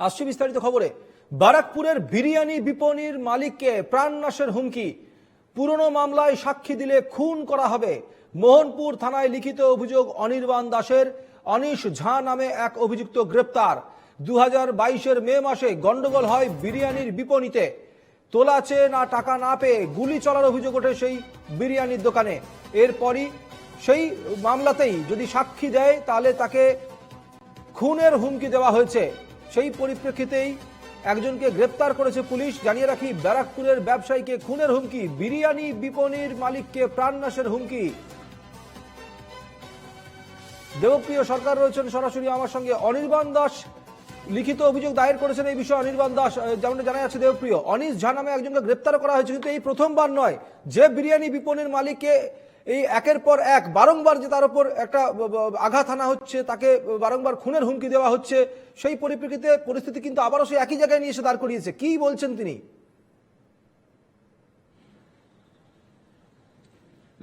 আসছে বিস্তারিত খবরে। বারাকপুরের বিরিয়ানি বিপণীর মালিককে প্রাণনাশের হুমকি। পুরনো মামলায় সাক্ষী দিলে খুন করা হবে। মোহনপুর থানায় লিখিত অভিযোগ অনির্বাণ দাসের। অনিশ ঝা নামে এক অভিযুক্ত গ্রেপ্তার। দু হাজার মে মাসে গন্ডগোল হয় বিরিয়ানির বিপণীতে। তোলা চেয়ে না, টাকা না পেয়ে গুলি চলার অভিযোগ ওঠে সেই বিরিয়ানির দোকানে। এরপরই সেই মামলাতেই যদি সাক্ষী দেয়, তাহলে তাকে খুনের হুমকি দেওয়া হয়েছে। সেই পরিপ্রেক্ষিতেই একজনকে গ্রেপ্তার করেছে পুলিশ। জানিয়ে রাখি, ব্যারাকপুরের ব্যবসায়ীকে খুনের হুমকি, বিরিয়ানি বিপণীর মালিককে প্রাণনাশের হুমকি। দেবপ্রিয় সরকার রয়েছেন সরাসরি আমার সঙ্গে। অনির্বাণ দাস লিখিত অভিযোগ দায়ের করেছেন এই বিষয়ে। অনির্বাণ দাস যেমন জানা যাচ্ছে দেবপ্রিয়, অনিশ ঝা নামে একজনকে গ্রেপ্তার করা হয়েছে, কিন্তু এই প্রথমবার নয়। যে বিরিয়ানি বিপণীর মালিককে এই একের পর এক বারংবার যে তার উপর একটা আঘাত আনা হচ্ছে, তাকে বারংবার খুনের হুমকি দেওয়া হচ্ছে, সেই পরিপ্রেক্ষিতে পরিস্থিতি কিন্তু আবারও সেই একই জায়গায় নিয়ে এসে দাঁড় করিয়েছে। কি বলছেন তিনি?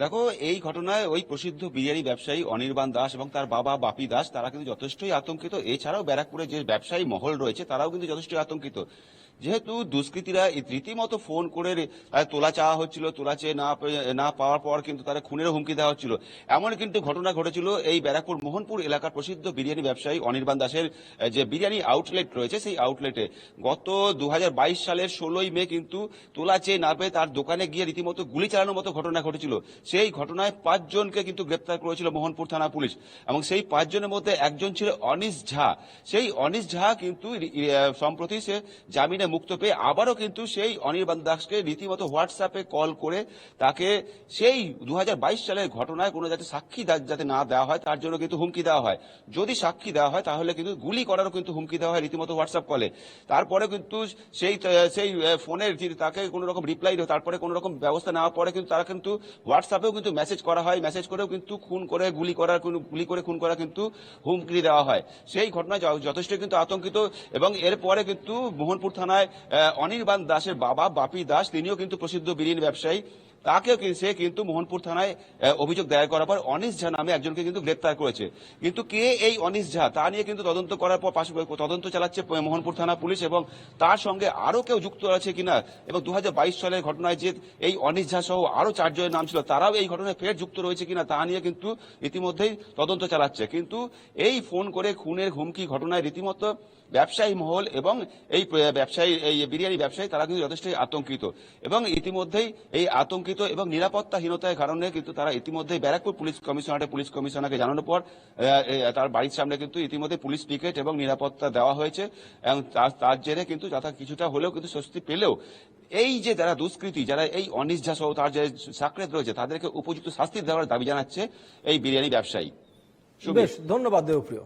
দেখো, এই ঘটনায় ওই প্রসিদ্ধ বিরিয়ানি ব্যবসায়ী অনির্বাণ দাস এবং তার বাবা বাপি দাস, তারা কিন্তু যথেষ্টই আতঙ্কিত। এছাড়াও ব্যারাকপুরে যে ব্যবসায়ী মহল রয়েছে, তারাও কিন্তু যথেষ্টই আতঙ্কিত। যেহেতু দুষ্কৃতীরা রীতিমতো ফোন করে তোলা চাওয়া হচ্ছিল, তোলা চেয়ে না না পাওয়ার পর কিন্তু তারা খুনের হুমকি দেওয়া হচ্ছিল। এমন কিন্তু ঘটনা ঘটেছিল এই ব্যারাকপুর মোহনপুর এলাকার প্রসিদ্ধ বিরিয়ানি ব্যবসায়ী অনির্বাণ দাসের যে বিরিয়ানি আউটলেট রয়েছে সেই আউটলেটে গত দু হাজার বাইশ সালের ষোলোই মে কিন্তু তোলা চেয়ে না পেয়ে তার দোকানে গিয়ে রীতিমতো গুলি চালানোর মতো ঘটনা ঘটেছিল। সেই ঘটনায় পাঁচজনকে কিন্তু গ্রেপ্তার করেছিল মোহনপুর থানা পুলিশ এবং সেই পাঁচজনের মধ্যে একজন ছিল অনিশ ঝা। সেই অনিশ ঝা কিন্তু সম্প্রতি সে জামিনে মুক্ত পেয়ে আবারও কিন্তু সেই অনির্বাণ দাসকে রীতিমতো হোয়াটসঅ্যাপে কল করে তাকে সেই দুহাজার বাইশ সালের ঘটনায় কোনো যাতে সাক্ষী যাতে না দেওয়া হয়, তার জন্য কিন্তু হুমকি দেওয়া হয়। যদি সাক্ষী দেওয়া হয়, তাহলে কিন্তু গুলি করারও কিন্তু হুমকি দেওয়া হয় রীতিমতো হোয়াটসঅ্যাপ কলে। তারপরে কিন্তু সেই সেই ফোনের তাকে কোনো রকম রিপ্লাই দেওয়া তারপরে কোনো রকম ব্যবস্থা নেওয়ার পরে কিন্তু তারা কিন্তু হোয়াটসঅ্যাপেও কিন্তু মেসেজ করা হয়। মেসেজ করেও কিন্তু খুন করে, গুলি করার গুলি করে খুন করা কিন্তু হুমকি দেওয়া হয়। সেই ঘটনায় যথেষ্ট কিন্তু আতঙ্কিত এবং এরপরে কিন্তু মোহনপুর থানায় আহ, অনির্বাণ দাসের বাবা বাপি দাস তিনিও কিন্তু প্রসিদ্ধ বিরিয়ানি ব্যবসায়ী। তাকেও সে কিন্তু মোহনপুর থানায় অভিযোগ দায়ের করার পর অনিশ ঝা নামে একজনকে কিন্তু গ্রেপ্তার করেছে। কিন্তু কে এই অনিশ ঝা, তা নিয়ে কিন্তু তদন্ত করার পর পাশে, তদন্ত চালাচ্ছে মোহনপুর থানা পুলিশ এবং তার সঙ্গে আরও কেউ যুক্ত আছে কিনা এবং দু সালের ঘটনায় যে এই অনিশ ঝা সহ আরও চারজনের নাম ছিল, তারাও এই ঘটনায় ফের যুক্ত রয়েছে কিনা তা নিয়ে কিন্তু ইতিমধ্যেই তদন্ত চালাচ্ছে। কিন্তু এই ফোন করে খুনের হুমকি ঘটনায় রীতিমতো ব্যবসায়ী মহল এবং এই ব্যবসায়ী, এই বিরিয়ানি ব্যবসায়ী তারা কিন্তু যথেষ্টই আতঙ্কিত এবং ইতিমধ্যেই এই আতঙ্কিত এবং নিরাপত্তাহীনতার কারণে কিন্তু তারা ইতিমধ্যেই ব্যারাকপুর পুলিশ কমিশনারের পুলিশ কমিশনারকে জানানোর পর তার বাড়ির সামনে কিন্তু ইতিমধ্যে পুলিশ পিকেট এবং নিরাপত্তা দেওয়া হয়েছে এবং তার- জেরে কিন্তু যাতে কিছুটা হলেও কিন্তু স্বস্তি পেলেও এই যে যারা দুষ্কৃতী, যারা এই অনিশ ঝা সহ তার যে সাকরেত রয়েছে, তাদেরকে উপযুক্ত শাস্তি দেওয়ার দাবি জানাচ্ছে এই বিরিয়ানি ব্যবসায়ী। বেশ, ধন্যবাদ দেবপ্রিয়